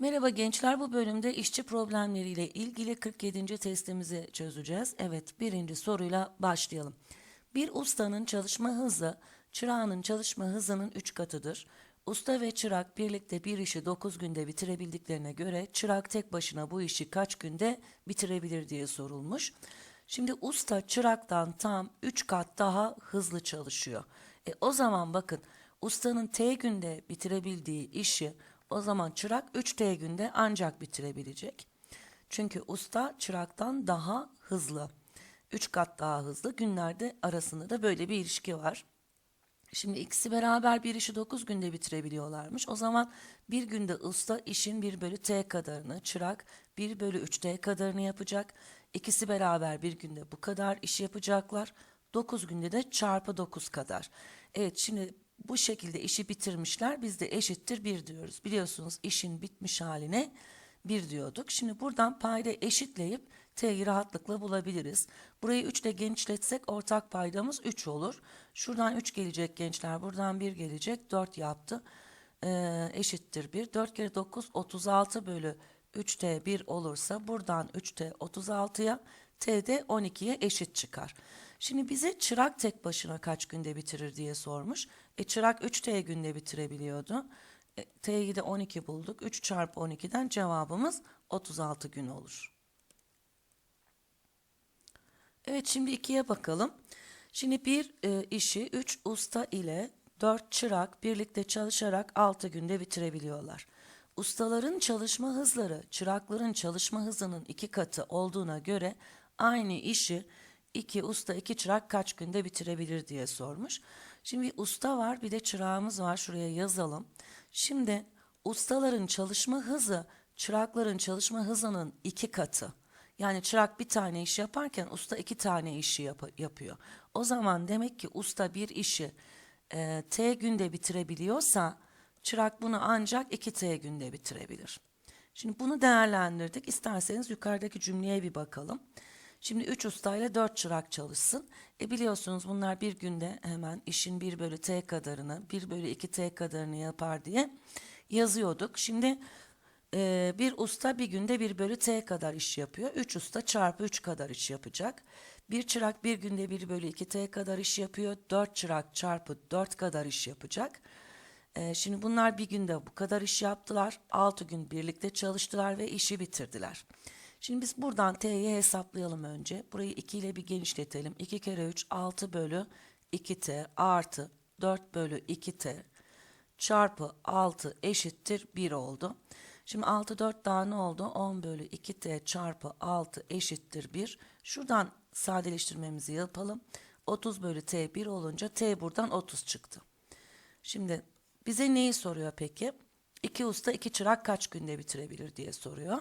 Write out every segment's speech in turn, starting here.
Merhaba gençler bu bölümde işçi problemleriyle ilgili 47. testimizi çözeceğiz. Evet birinci soruyla başlayalım. Bir ustanın çalışma hızı çırağının çalışma hızının 3 katıdır. Usta ve çırak birlikte bir işi 9 günde bitirebildiklerine göre çırak tek başına bu işi kaç günde bitirebilir diye sorulmuş. Şimdi usta çıraktan tam 3 kat daha hızlı çalışıyor. E, o zaman bakın ustanın T günde bitirebildiği işi o zaman çırak 3T günde ancak bitirebilecek. Çünkü usta çıraktan daha hızlı. 3 kat daha hızlı günlerde arasında da böyle bir ilişki var. Şimdi ikisi beraber bir işi 9 günde bitirebiliyorlarmış. O zaman bir günde usta işin 1 bölü t kadarını, çırak 1 bölü 3 t kadarını yapacak. İkisi beraber bir günde bu kadar iş yapacaklar. 9 günde de çarpı 9 kadar. Evet şimdi bu şekilde işi bitirmişler. Biz de eşittir 1 diyoruz. Biliyorsunuz işin bitmiş haline 1 diyorduk. Şimdi buradan payda eşitleyip t'yi rahatlıkla bulabiliriz. Burayı 3 ile genişletsek ortak paydamız 3 olur. Şuradan 3 gelecek gençler. Buradan 1 gelecek. 4 yaptı. Ee, eşittir 1. 4 kere 9 36 bölü 3t 1 olursa buradan 3t 36'ya t de 12'ye eşit çıkar. Şimdi bize çırak tek başına kaç günde bitirir diye sormuş. E çırak 3t günde bitirebiliyordu. E, t'yi de 12 bulduk. 3 çarpı 12'den cevabımız 36 gün olur. Evet şimdi ikiye bakalım. Şimdi bir e, işi 3 usta ile 4 çırak birlikte çalışarak 6 günde bitirebiliyorlar. Ustaların çalışma hızları çırakların çalışma hızının iki katı olduğuna göre aynı işi iki usta iki çırak kaç günde bitirebilir diye sormuş. Şimdi bir usta var bir de çırağımız var şuraya yazalım. Şimdi ustaların çalışma hızı çırakların çalışma hızının iki katı. Yani çırak bir tane iş yaparken usta iki tane işi yap- yapıyor. O zaman demek ki usta bir işi e, T günde bitirebiliyorsa çırak bunu ancak 2T günde bitirebilir. Şimdi bunu değerlendirdik. İsterseniz yukarıdaki cümleye bir bakalım. Şimdi 3 usta ile 4 çırak çalışsın. E biliyorsunuz bunlar bir günde hemen işin 1 bölü T kadarını, 1 bölü 2 T kadarını yapar diye yazıyorduk. Şimdi e, bir usta bir günde 1 bölü T kadar iş yapıyor. 3 usta çarpı 3 kadar iş yapacak. Bir çırak bir günde 1 bölü 2 T kadar iş yapıyor. 4 çırak çarpı 4 kadar iş yapacak. Ee, şimdi bunlar bir günde bu kadar iş yaptılar. 6 gün birlikte çalıştılar ve işi bitirdiler. Şimdi biz buradan T'yi hesaplayalım önce. Burayı 2 ile bir genişletelim. 2 kere 3 6 bölü 2T artı 4 bölü 2T çarpı 6 eşittir 1 oldu. Şimdi 6 4 daha ne oldu? 10 bölü 2T çarpı 6 eşittir 1. Şuradan sadeleştirmemizi yapalım. 30 bölü T 1 olunca T buradan 30 çıktı. Şimdi bize neyi soruyor peki? İki usta iki çırak kaç günde bitirebilir diye soruyor.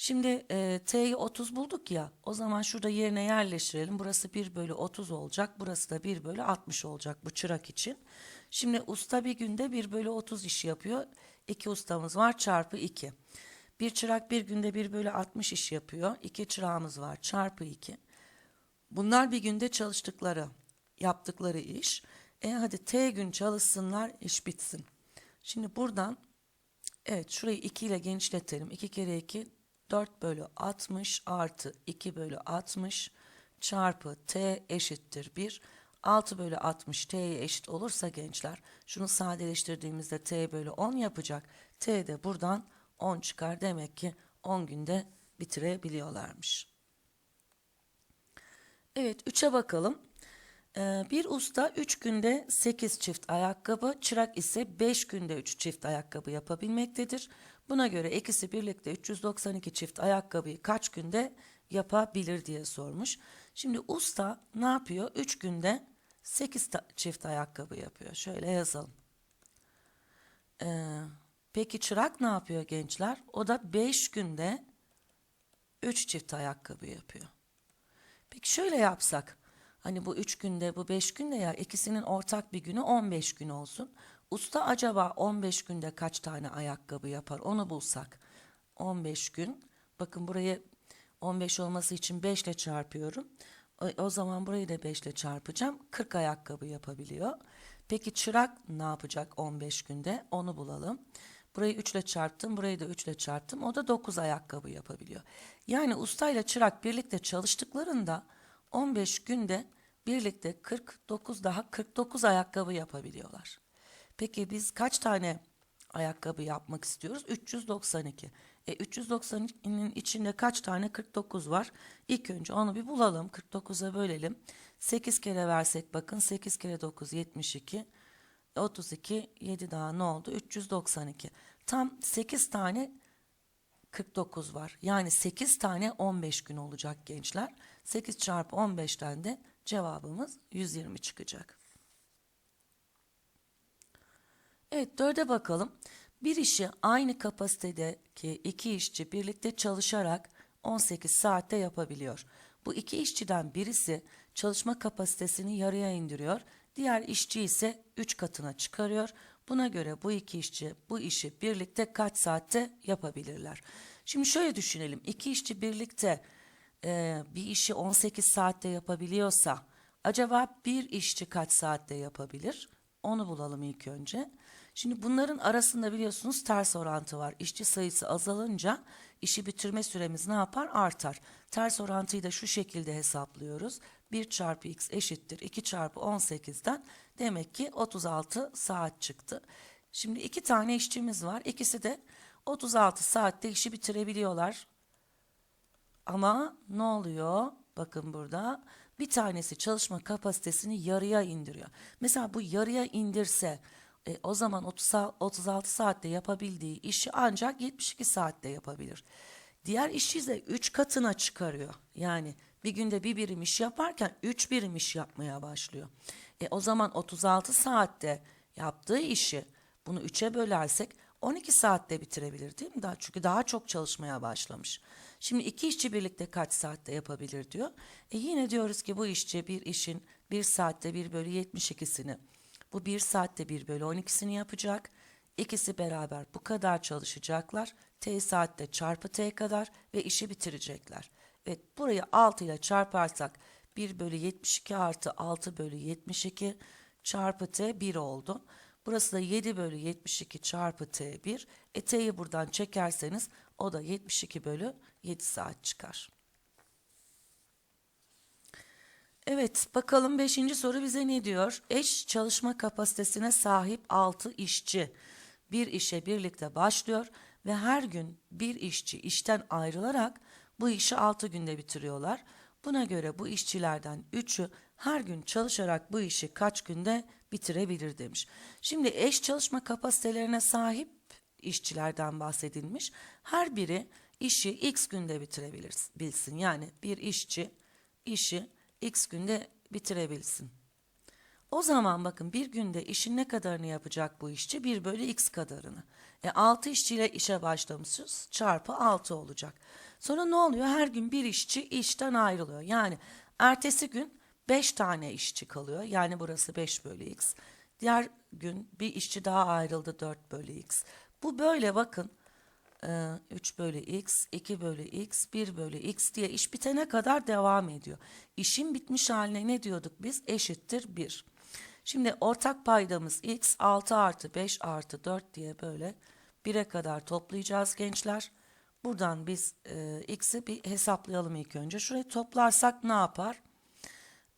Şimdi e, T'yi 30 bulduk ya o zaman şurada yerine yerleştirelim. Burası 1 bölü 30 olacak. Burası da 1 bölü 60 olacak bu çırak için. Şimdi usta bir günde 1 bölü 30 işi yapıyor. İki ustamız var çarpı 2. Bir çırak bir günde 1 bölü 60 iş yapıyor. İki çırağımız var çarpı 2. Bunlar bir günde çalıştıkları, yaptıkları iş. E hadi T gün çalışsınlar, iş bitsin. Şimdi buradan evet şurayı 2 ile genişletelim. 2 kere 2 4 bölü 60 artı 2 bölü 60 çarpı T eşittir 1. 6 bölü 60 T'ye eşit olursa gençler şunu sadeleştirdiğimizde T bölü 10 yapacak. T de buradan 10 çıkar. Demek ki 10 günde bitirebiliyorlarmış. Evet 3'e bakalım. Ee, bir usta 3 günde 8 çift ayakkabı, çırak ise 5 günde 3 çift ayakkabı yapabilmektedir. Buna göre ikisi birlikte 392 çift ayakkabıyı kaç günde yapabilir diye sormuş. Şimdi usta ne yapıyor? 3 günde 8 çift ayakkabı yapıyor. Şöyle yazalım. Ee, peki çırak ne yapıyor gençler? O da 5 günde 3 çift ayakkabı yapıyor. Peki şöyle yapsak. Hani bu 3 günde bu 5 günde ya ikisinin ortak bir günü 15 gün olsun. Usta acaba 15 günde kaç tane ayakkabı yapar onu bulsak. 15 gün. Bakın burayı 15 olması için 5 ile çarpıyorum. O, zaman burayı da 5 ile çarpacağım. 40 ayakkabı yapabiliyor. Peki çırak ne yapacak 15 günde? Onu bulalım. Burayı 3 ile çarptım, burayı da 3 ile çarptım. O da 9 ayakkabı yapabiliyor. Yani ustayla çırak birlikte çalıştıklarında 15 günde birlikte 49 daha 49 ayakkabı yapabiliyorlar. Peki biz kaç tane ayakkabı yapmak istiyoruz? 392. E 392'nin içinde kaç tane 49 var? İlk önce onu bir bulalım. 49'a bölelim. 8 kere versek bakın 8 kere 9 72. 32 7 daha ne oldu? 392. Tam 8 tane 49 var. Yani 8 tane 15 gün olacak gençler. 8 çarpı 15'ten de cevabımız 120 çıkacak. Evet dörde bakalım. Bir işi aynı kapasitedeki iki işçi birlikte çalışarak 18 saatte yapabiliyor. Bu iki işçiden birisi çalışma kapasitesini yarıya indiriyor. Diğer işçi ise 3 katına çıkarıyor. Buna göre bu iki işçi bu işi birlikte kaç saatte yapabilirler? Şimdi şöyle düşünelim. İki işçi birlikte e, bir işi 18 saatte yapabiliyorsa acaba bir işçi kaç saatte yapabilir? Onu bulalım ilk önce. Şimdi bunların arasında biliyorsunuz ters orantı var. İşçi sayısı azalınca işi bitirme süremiz ne yapar? Artar. Ters orantıyı da şu şekilde hesaplıyoruz. 1 çarpı x eşittir 2 çarpı 18'den demek ki 36 saat çıktı. Şimdi iki tane işçimiz var. İkisi de 36 saatte işi bitirebiliyorlar. Ama ne oluyor? Bakın burada bir tanesi çalışma kapasitesini yarıya indiriyor. Mesela bu yarıya indirse e, o zaman 30, 36 saatte yapabildiği işi ancak 72 saatte yapabilir. Diğer işçi ise 3 katına çıkarıyor. Yani bir günde bir birim iş yaparken 3 birim iş yapmaya başlıyor. E, o zaman 36 saatte yaptığı işi bunu 3'e bölersek 12 saatte bitirebilir değil mi? Daha, çünkü daha çok çalışmaya başlamış. Şimdi iki işçi birlikte kaç saatte yapabilir diyor. E yine diyoruz ki bu işçi bir işin bir saatte 1 bölü 72'sini bu bir saatte 1 bölü 12'sini yapacak. İkisi beraber bu kadar çalışacaklar. T saatte çarpı T kadar ve işi bitirecekler. Evet burayı 6 ile çarparsak 1 bölü 72 artı 6 bölü 72 çarpı T 1 oldu. Burası da 7 bölü 72 çarpı T1. E T'yi buradan çekerseniz o da 72 bölü 7 saat çıkar. Evet bakalım 5. soru bize ne diyor? Eş çalışma kapasitesine sahip 6 işçi bir işe birlikte başlıyor ve her gün bir işçi işten ayrılarak bu işi 6 günde bitiriyorlar. Buna göre bu işçilerden 3'ü her gün çalışarak bu işi kaç günde bitirebilir demiş. Şimdi eş çalışma kapasitelerine sahip işçilerden bahsedilmiş. Her biri işi x günde bitirebilir bilsin. Yani bir işçi işi x günde bitirebilsin. O zaman bakın bir günde işin ne kadarını yapacak bu işçi? 1 bölü x kadarını. E 6 işçiyle işe başlamışız. Çarpı 6 olacak. Sonra ne oluyor? Her gün bir işçi işten ayrılıyor. Yani ertesi gün 5 tane işçi kalıyor. Yani burası 5 bölü x. Diğer gün bir işçi daha ayrıldı 4 bölü x. Bu böyle bakın 3 bölü x, 2 bölü x, 1 bölü x diye iş bitene kadar devam ediyor. İşin bitmiş haline ne diyorduk biz? Eşittir 1. Şimdi ortak paydamız x 6 artı 5 artı 4 diye böyle 1'e kadar toplayacağız gençler. Buradan biz e, x'i bir hesaplayalım ilk önce. Şurayı toplarsak ne yapar?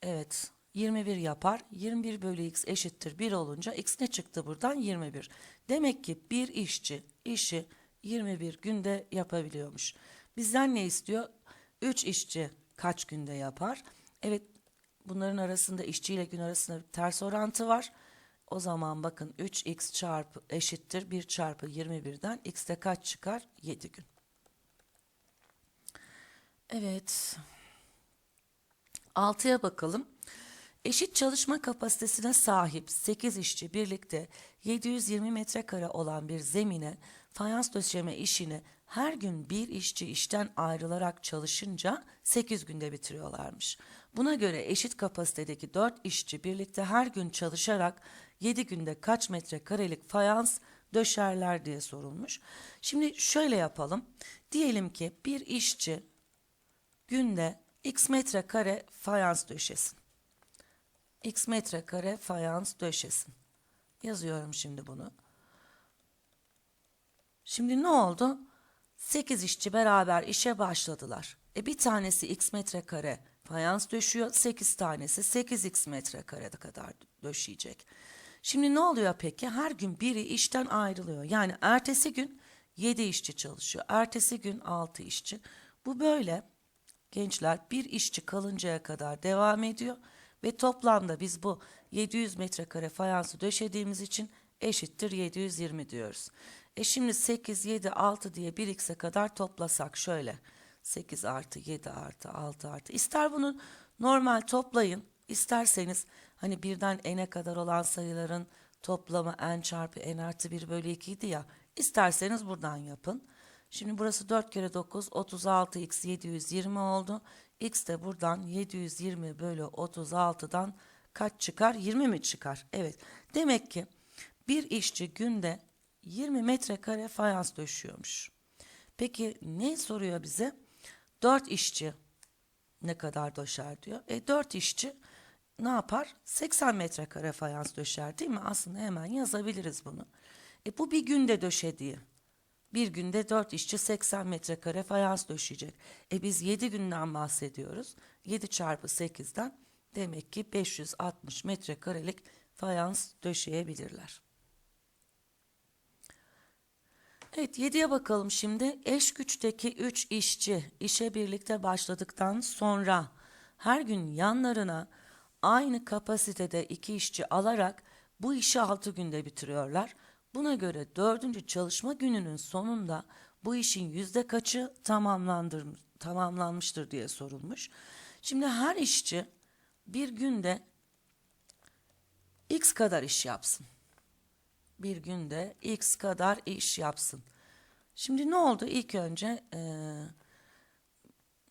Evet 21 yapar. 21 bölü x eşittir 1 olunca x ne çıktı buradan? 21. Demek ki bir işçi işi 21 günde yapabiliyormuş. Bizden ne istiyor? 3 işçi kaç günde yapar? Evet bunların arasında işçi ile gün arasında bir ters orantı var. O zaman bakın 3x çarpı eşittir 1 çarpı 21'den x'te kaç çıkar? 7 gün. Evet. 6'ya bakalım. Eşit çalışma kapasitesine sahip 8 işçi birlikte 720 metrekare olan bir zemine fayans döşeme işini her gün bir işçi işten ayrılarak çalışınca 8 günde bitiriyorlarmış. Buna göre eşit kapasitedeki 4 işçi birlikte her gün çalışarak 7 günde kaç metrekarelik fayans döşerler diye sorulmuş. Şimdi şöyle yapalım. Diyelim ki bir işçi günde x metrekare fayans döşesin. x metrekare fayans döşesin. Yazıyorum şimdi bunu. Şimdi ne oldu? 8 işçi beraber işe başladılar. E bir tanesi x metrekare fayans döşüyor. 8 tanesi 8x metrekareye kadar döşeyecek. Şimdi ne oluyor peki? Her gün biri işten ayrılıyor. Yani ertesi gün 7 işçi çalışıyor. Ertesi gün 6 işçi. Bu böyle gençler bir işçi kalıncaya kadar devam ediyor ve toplamda biz bu 700 metrekare fayansı döşediğimiz için eşittir 720 diyoruz. E şimdi 8, 7, 6 diye 1x'e kadar toplasak şöyle 8 artı 7 artı 6 artı ister bunu normal toplayın isterseniz hani birden n'e kadar olan sayıların toplamı n çarpı n artı 1 bölü 2 idi ya isterseniz buradan yapın. Şimdi burası 4 kere 9 36x 720 oldu. X de buradan 720 bölü 36'dan kaç çıkar? 20 mi çıkar? Evet. Demek ki bir işçi günde 20 metrekare fayans döşüyormuş. Peki ne soruyor bize? 4 işçi ne kadar döşer diyor. E 4 işçi ne yapar? 80 metrekare fayans döşer değil mi? Aslında hemen yazabiliriz bunu. E bu bir günde döşediği. Bir günde 4 işçi 80 metrekare fayans döşeyecek. E biz 7 günden bahsediyoruz. 7 çarpı 8'den demek ki 560 metrekarelik fayans döşeyebilirler. Evet 7'ye bakalım şimdi. Eş güçteki 3 işçi işe birlikte başladıktan sonra her gün yanlarına aynı kapasitede 2 işçi alarak bu işi 6 günde bitiriyorlar. Buna göre dördüncü çalışma gününün sonunda bu işin yüzde kaçı tamamlanmıştır diye sorulmuş. Şimdi her işçi bir günde x kadar iş yapsın. Bir günde x kadar iş yapsın. Şimdi ne oldu? İlk önce ee,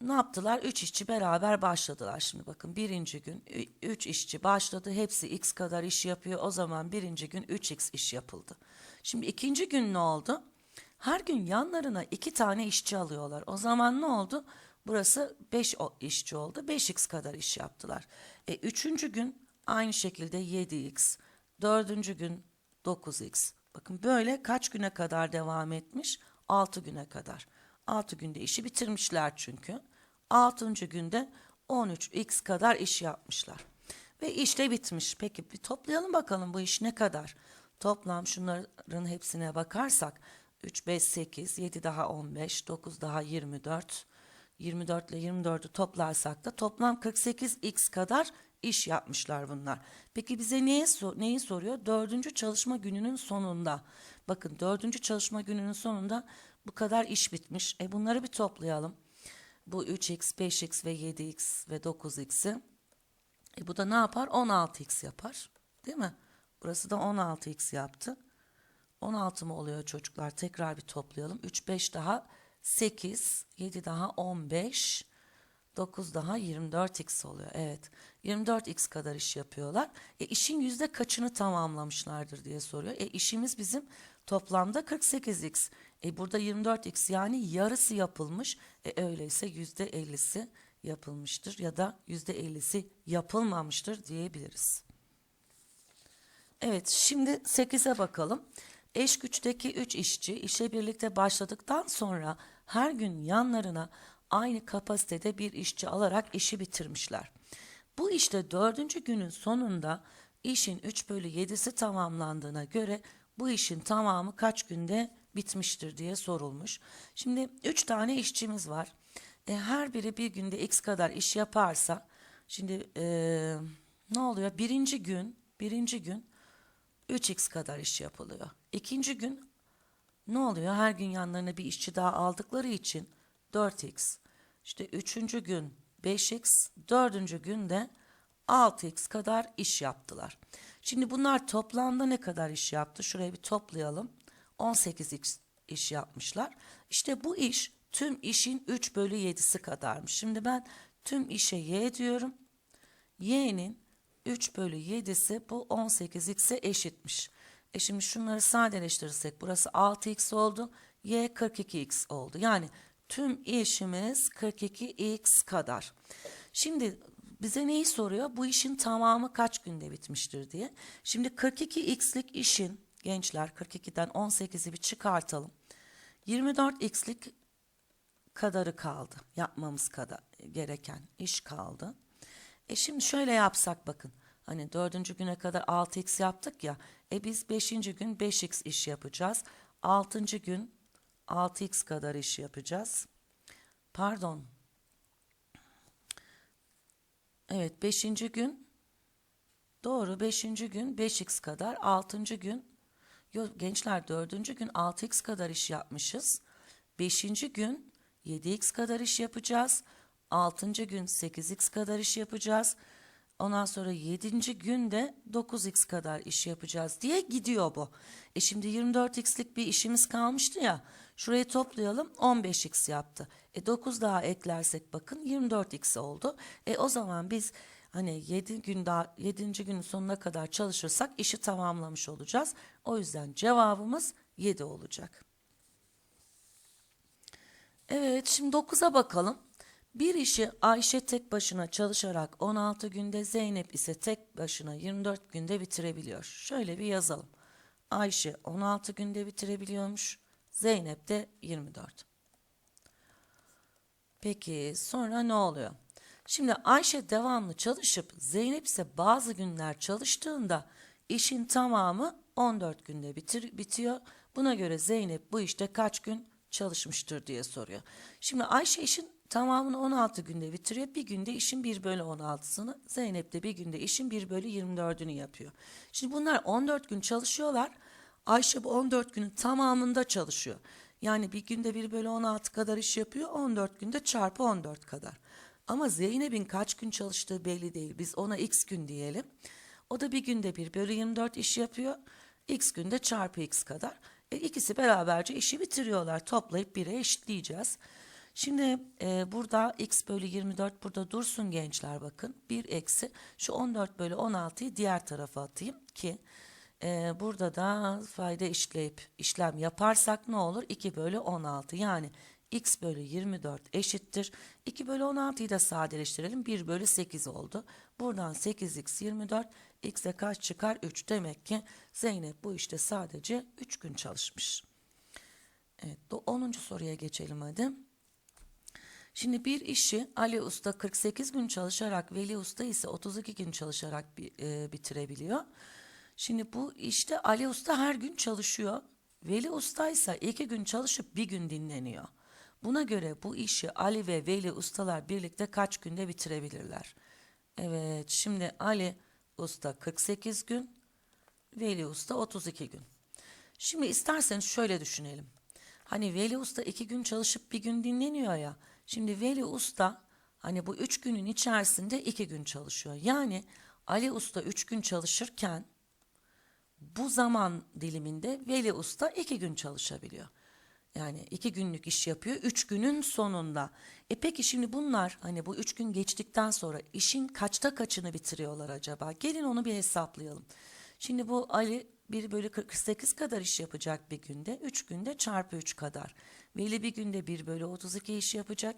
ne yaptılar? Üç işçi beraber başladılar. Şimdi bakın birinci gün üç işçi başladı. Hepsi x kadar iş yapıyor. O zaman birinci gün 3x iş yapıldı. Şimdi ikinci gün ne oldu? Her gün yanlarına iki tane işçi alıyorlar. O zaman ne oldu? Burası 5 işçi oldu. 5x kadar iş yaptılar. E, üçüncü gün aynı şekilde 7x. Dördüncü gün 9x. Bakın böyle kaç güne kadar devam etmiş? 6 güne kadar. 6 günde işi bitirmişler çünkü. 6. günde 13x kadar iş yapmışlar. Ve işte bitmiş. Peki bir toplayalım bakalım bu iş ne kadar? Toplam şunların hepsine bakarsak 3, 5, 8, 7 daha 15, 9 daha 24, 24 ile 24'ü toplarsak da toplam 48x kadar iş yapmışlar bunlar. Peki bize neye, neyi soruyor? Dördüncü çalışma gününün sonunda. Bakın dördüncü çalışma gününün sonunda bu kadar iş bitmiş. E bunları bir toplayalım. Bu 3x, 5x ve 7x ve 9x'i. E bu da ne yapar? 16x yapar. Değil mi? Burası da 16x yaptı. 16 mı oluyor çocuklar? Tekrar bir toplayalım. 3, 5 daha 8, 7 daha 15, 9 daha 24x oluyor. Evet. 24x kadar iş yapıyorlar. E işin yüzde kaçını tamamlamışlardır diye soruyor. E işimiz bizim toplamda 48x. E burada 24x yani yarısı yapılmış. E öyleyse yüzde 50'si yapılmıştır ya da yüzde 50'si yapılmamıştır diyebiliriz. Evet şimdi 8'e bakalım. Eş güçteki 3 işçi işe birlikte başladıktan sonra her gün yanlarına aynı kapasitede bir işçi alarak işi bitirmişler. Bu işte dördüncü günün sonunda işin 3 bölü 7'si tamamlandığına göre bu işin tamamı kaç günde bitmiştir diye sorulmuş. Şimdi 3 tane işçimiz var. E, her biri bir günde x kadar iş yaparsa şimdi e, ne oluyor? Birinci gün birinci gün 3x kadar iş yapılıyor. İkinci gün ne oluyor? Her gün yanlarına bir işçi daha aldıkları için 4x. İşte üçüncü gün 5x, dördüncü günde 6x kadar iş yaptılar. Şimdi bunlar toplamda ne kadar iş yaptı? Şuraya bir toplayalım. 18x iş yapmışlar. İşte bu iş tüm işin 3 bölü 7'si kadarmış. Şimdi ben tüm işe y diyorum. y'nin 3 bölü 7'si bu 18x'e eşitmiş. E şimdi şunları sadeleştirirsek burası 6x oldu. Y 42x oldu. Yani tüm işimiz 42x kadar. Şimdi bize neyi soruyor? Bu işin tamamı kaç günde bitmiştir diye. Şimdi 42x'lik işin gençler 42'den 18'i bir çıkartalım. 24x'lik kadarı kaldı. Yapmamız kadar gereken iş kaldı. E şimdi şöyle yapsak bakın. Hani dördüncü güne kadar 6x yaptık ya. E biz beşinci gün 5x iş yapacağız. Altıncı gün 6x kadar iş yapacağız. Pardon. Evet beşinci gün doğru beşinci gün 5x kadar. Altıncı gün yok gençler dördüncü gün 6x kadar iş yapmışız. Beşinci gün 7x kadar iş yapacağız. Altıncı gün 8x kadar iş yapacağız. Ondan sonra 7. günde 9x kadar iş yapacağız diye gidiyor bu. E şimdi 24x'lik bir işimiz kalmıştı ya. Şurayı toplayalım 15x yaptı. E 9 daha eklersek bakın 24x oldu. E o zaman biz hani 7 gün daha 7. günün sonuna kadar çalışırsak işi tamamlamış olacağız. O yüzden cevabımız 7 olacak. Evet şimdi 9'a bakalım. Bir işi Ayşe tek başına çalışarak 16 günde Zeynep ise tek başına 24 günde bitirebiliyor. Şöyle bir yazalım. Ayşe 16 günde bitirebiliyormuş. Zeynep de 24. Peki sonra ne oluyor? Şimdi Ayşe devamlı çalışıp Zeynep ise bazı günler çalıştığında işin tamamı 14 günde bitir, bitiyor. Buna göre Zeynep bu işte kaç gün çalışmıştır diye soruyor. Şimdi Ayşe işin tamamını 16 günde bitiriyor. Bir günde işin 1 bölü 16'sını Zeynep de bir günde işin 1 bölü 24'ünü yapıyor. Şimdi bunlar 14 gün çalışıyorlar. Ayşe bu 14 günün tamamında çalışıyor. Yani bir günde 1 bölü 16 kadar iş yapıyor. 14 günde çarpı 14 kadar. Ama Zeynep'in kaç gün çalıştığı belli değil. Biz ona x gün diyelim. O da bir günde 1 bölü 24 iş yapıyor. X günde çarpı x kadar. E, ikisi beraberce işi bitiriyorlar. Toplayıp 1'e eşitleyeceğiz. Şimdi e, burada x bölü 24 burada dursun gençler bakın. 1 eksi şu 14 bölü 16'yı diğer tarafa atayım ki e, burada da fayda işleyip işlem yaparsak ne olur? 2 bölü 16 yani x bölü 24 eşittir. 2 bölü 16'yı da sadeleştirelim. 1 bölü 8 oldu. Buradan 8x 24 x'e kaç çıkar? 3. Demek ki Zeynep bu işte sadece 3 gün çalışmış. Evet 10. soruya geçelim hadi. Şimdi bir işi Ali Usta 48 gün çalışarak, Veli Usta ise 32 gün çalışarak e, bitirebiliyor. Şimdi bu işte Ali Usta her gün çalışıyor. Veli Usta ise 2 gün çalışıp bir gün dinleniyor. Buna göre bu işi Ali ve Veli Ustalar birlikte kaç günde bitirebilirler? Evet, şimdi Ali Usta 48 gün, Veli Usta 32 gün. Şimdi isterseniz şöyle düşünelim. Hani Veli Usta iki gün çalışıp bir gün dinleniyor ya. Şimdi Veli Usta hani bu üç günün içerisinde iki gün çalışıyor. Yani Ali Usta üç gün çalışırken bu zaman diliminde Veli Usta iki gün çalışabiliyor. Yani iki günlük iş yapıyor üç günün sonunda. E peki şimdi bunlar hani bu üç gün geçtikten sonra işin kaçta kaçını bitiriyorlar acaba? Gelin onu bir hesaplayalım. Şimdi bu Ali 1 bölü 48 kadar iş yapacak bir günde. 3 günde çarpı 3 kadar. Veli bir günde 1 bölü 32 iş yapacak.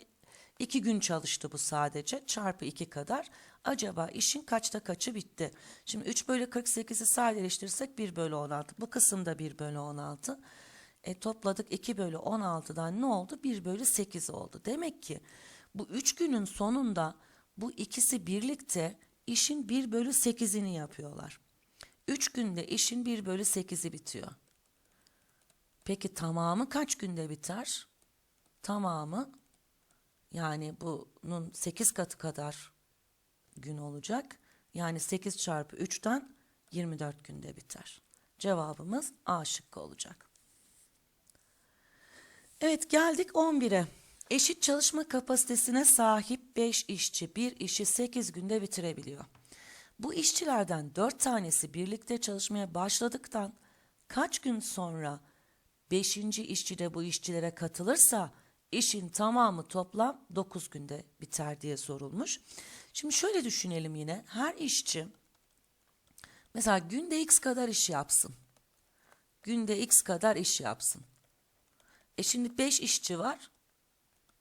2 gün çalıştı bu sadece. Çarpı 2 kadar. Acaba işin kaçta kaçı bitti? Şimdi 3 bölü 48'i sadeleştirirsek 1 bölü 16. Bu kısımda 1 bölü 16. E, topladık 2 bölü 16'dan ne oldu? 1 bölü 8 oldu. Demek ki bu 3 günün sonunda bu ikisi birlikte işin 1 bölü 8'ini yapıyorlar. 3 günde işin 1 bölü 8'i bitiyor. Peki tamamı kaç günde biter? Tamamı yani bunun 8 katı kadar gün olacak. Yani 8 çarpı 3'ten 24 günde biter. Cevabımız A şıkkı olacak. Evet geldik 11'e. Eşit çalışma kapasitesine sahip 5 işçi bir işi 8 günde bitirebiliyor. Bu işçilerden 4 tanesi birlikte çalışmaya başladıktan kaç gün sonra 5. işçi de bu işçilere katılırsa işin tamamı toplam 9 günde biter diye sorulmuş. Şimdi şöyle düşünelim yine. Her işçi mesela günde x kadar iş yapsın. Günde x kadar iş yapsın. E şimdi 5 işçi var.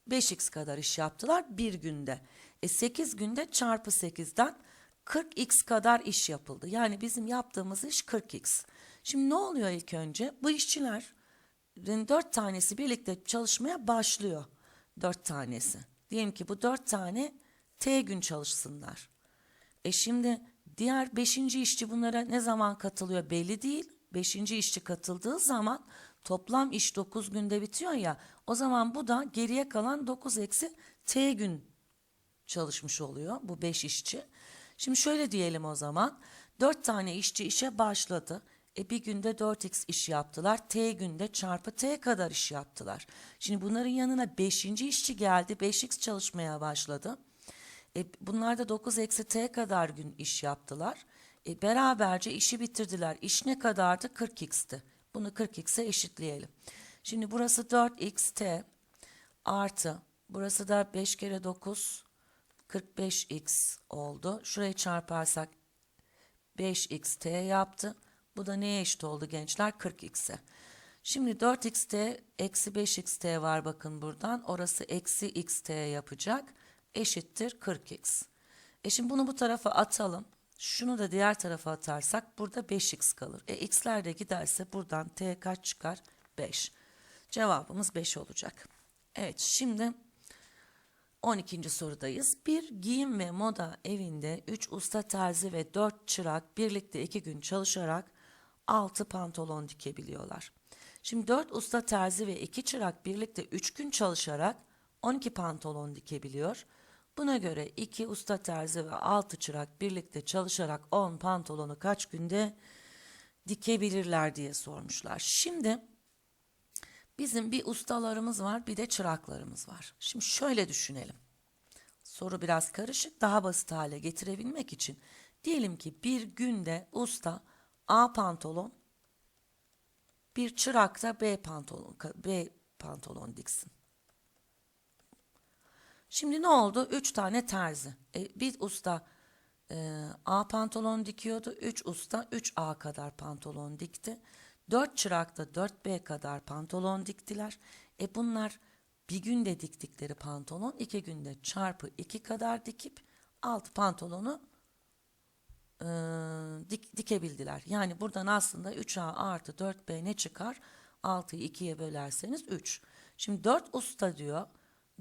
5x kadar iş yaptılar bir günde. E 8 günde çarpı 8'den 40x kadar iş yapıldı. Yani bizim yaptığımız iş 40x. Şimdi ne oluyor ilk önce? Bu işçiler dört tanesi birlikte çalışmaya başlıyor. Dört tanesi. Diyelim ki bu dört tane T gün çalışsınlar. E şimdi diğer beşinci işçi bunlara ne zaman katılıyor belli değil. Beşinci işçi katıldığı zaman toplam iş 9 günde bitiyor ya. O zaman bu da geriye kalan 9 eksi T gün çalışmış oluyor bu 5 işçi. Şimdi şöyle diyelim o zaman. 4 tane işçi işe başladı. E bir günde 4x iş yaptılar. T günde çarpı T kadar iş yaptılar. Şimdi bunların yanına 5. işçi geldi. 5x çalışmaya başladı. E bunlar da 9 eksi T kadar gün iş yaptılar. E beraberce işi bitirdiler. İş ne kadardı? 40x'ti. Bunu 40x'e eşitleyelim. Şimdi burası 4xt artı burası da 5 kere 9 45x oldu. Şurayı çarparsak 5xt yaptı. Bu da neye eşit oldu gençler? 40x'e. Şimdi 4xt eksi 5xt var bakın buradan. Orası eksi xt yapacak. Eşittir 40x. E şimdi bunu bu tarafa atalım. Şunu da diğer tarafa atarsak burada 5x kalır. E x'ler de giderse buradan t kaç çıkar? 5. Cevabımız 5 olacak. Evet şimdi 12. sorudayız. Bir giyim ve moda evinde 3 usta terzi ve 4 çırak birlikte 2 gün çalışarak 6 pantolon dikebiliyorlar. Şimdi 4 usta terzi ve 2 çırak birlikte 3 gün çalışarak 12 pantolon dikebiliyor. Buna göre 2 usta terzi ve 6 çırak birlikte çalışarak 10 pantolonu kaç günde dikebilirler diye sormuşlar. Şimdi Bizim bir ustalarımız var, bir de çıraklarımız var. Şimdi şöyle düşünelim. Soru biraz karışık, daha basit hale getirebilmek için diyelim ki bir günde usta A pantolon, bir çırak da B pantolon B pantolon diksin. Şimdi ne oldu? Üç tane terzi. E, bir usta e, A pantolon dikiyordu. Üç usta 3A kadar pantolon dikti. Dört çırak da 4B kadar pantolon diktiler. E bunlar bir günde diktikleri pantolon iki günde çarpı iki kadar dikip alt pantolonu e, dik, dikebildiler. Yani buradan aslında 3A artı 4B ne çıkar? 6'yı 2'ye bölerseniz 3. Şimdi 4 usta diyor.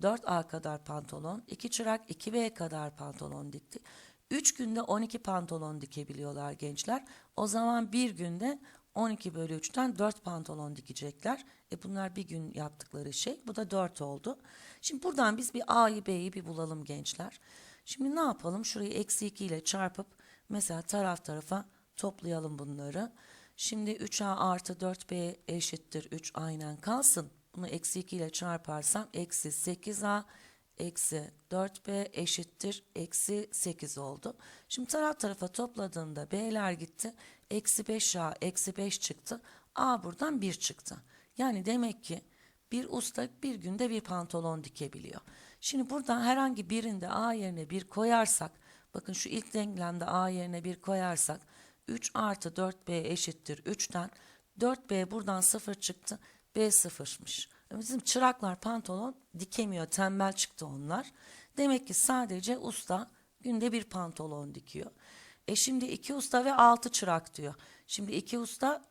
4A kadar pantolon, 2 çırak 2B kadar pantolon dikti. 3 günde 12 pantolon dikebiliyorlar gençler. O zaman bir günde 12 bölü 3'ten 4 pantolon dikecekler. E bunlar bir gün yaptıkları şey. Bu da 4 oldu. Şimdi buradan biz bir A'yı B'yi bir bulalım gençler. Şimdi ne yapalım? Şurayı eksi 2 ile çarpıp mesela taraf tarafa toplayalım bunları. Şimdi 3A artı 4B eşittir 3 aynen kalsın. Bunu eksi 2 ile çarparsam eksi 8A eksi 4B eşittir eksi 8 oldu. Şimdi taraf tarafa topladığımda B'ler gitti. Eksi 5A eksi 5 çıktı. A buradan 1 çıktı. Yani demek ki bir usta bir günde bir pantolon dikebiliyor. Şimdi buradan herhangi birinde A yerine 1 koyarsak bakın şu ilk denklemde A yerine 1 koyarsak 3 artı 4B eşittir 3'ten 4B buradan 0 çıktı. B sıfırmış. Bizim çıraklar pantolon dikemiyor. Tembel çıktı onlar. Demek ki sadece usta günde bir pantolon dikiyor. E şimdi iki usta ve altı çırak diyor. Şimdi iki usta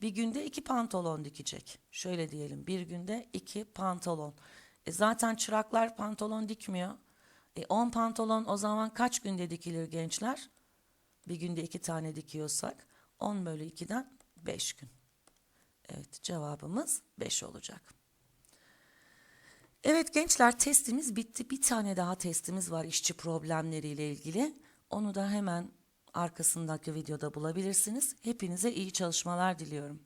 bir günde iki pantolon dikecek. Şöyle diyelim bir günde iki pantolon. E zaten çıraklar pantolon dikmiyor. E 10 pantolon o zaman kaç günde dikilir gençler? Bir günde iki tane dikiyorsak 10 bölü 2'den 5 gün. Evet cevabımız 5 olacak. Evet gençler testimiz bitti. Bir tane daha testimiz var işçi problemleriyle ilgili. Onu da hemen arkasındaki videoda bulabilirsiniz. Hepinize iyi çalışmalar diliyorum.